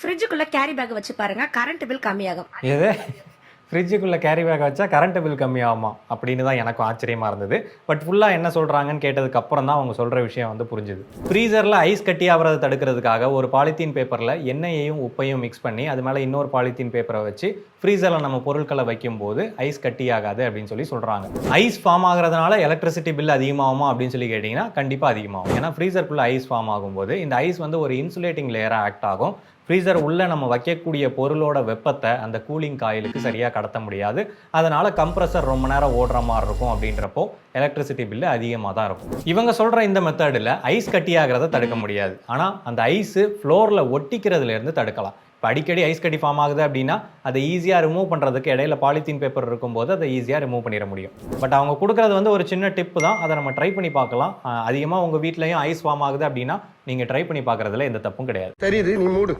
ஃப்ரிட்ஜுக்குள்ள carry bag வச்சு பாருங்க current bill கம்மியாகும். எது? ஃப்ரிட்ஜுக்குள்ளே கேரி பேக் வச்சா கரண்ட் பில் கம்மியாகுமா? அப்படின்னு தான் எனக்கும் ஆச்சரியமாக இருந்தது. பட் ஃபுல்லாக என்ன சொல்கிறாங்கன்னு கேட்டதுக்கு அப்புறம் தான் அவங்க சொல்கிற விஷயம் வந்து புரிஞ்சுது. ஃப்ரீசரில் ஐஸ் கட்டி ஆகிறத தடுக்கிறதுக்காக ஒரு பாலித்தீன் பேப்பரில் எண்ணெயையும் உப்பையும் மிக்ஸ் பண்ணி அது மேலே இன்னொரு பாலித்தீன் பேப்பரை வச்சு ஃப்ரீசரில் நம்ம பொருட்களை வைக்கும்போது ஐஸ் கட்டி ஆகாது அப்படின்னு சொல்லி சொல்கிறாங்க ஐஸ் ஃபார்ம் ஆகிறதுனால எலக்ட்ரிசிட்டி பில் அதிகமாகுமா அப்படின்னு சொல்லி கேட்டிங்கன்னா கண்டிப்பாக அதிகமாகும். ஏன்னா ஃப்ரீசருக்குள்ளே ஐஸ் ஃபார்ம் ஆகும்போது இந்த ஐஸ் வந்து ஒரு இன்சுலேட்டிங் லேயராக ஆக்ட் ஆகும். ஃப்ரீசர் உள்ளே நம்ம வைக்கக்கூடிய பொருளோட வெப்பத்தை அந்த கூலிங் காயிலுக்கு சரியாக கடத்த முடியாது. அதனால் கம்ப்ரஸர் ரொம்ப நேரம் ஓடுற மாதிரி இருக்கும் அப்படின்றப்போ எலக்ட்ரிசிட்டி பில்லு அதிகமாக தான் இருக்கும். இவங்க சொல்கிற இந்த மெத்தடில் ஐஸ் கட்டியாகிறத தடுக்க முடியாது. ஆனால் அந்த ஐஸு ஃப்ளோரில் ஒட்டிக்கிறதுலேருந்து தடுக்கலாம். இப்போ அடிக்கடி ஐஸ் கட்டி ஃபார்ம் ஆகுது அப்படின்னா அதை ஈஸியாக ரிமூவ் பண்ணுறதுக்கு இடையில பாலித்தீன் பேப்பர் இருக்கும்போது அதை ஈஸியாக ரிமூவ் பண்ணிட முடியும். பட் அவங்க கொடுக்குறது வந்து ஒரு சின்ன டிப்பு தான். அதை நம்ம ட்ரை பண்ணி பார்க்கலாம். அதிகமாக உங்கள் வீட்லேயும் ஐஸ் ஃபார்ம் ஆகுது அப்படின்னா நீங்கள் ட்ரை பண்ணி பார்க்குறதுல எந்த தப்பும் கிடையாது. தெரியுது நீ மூடு.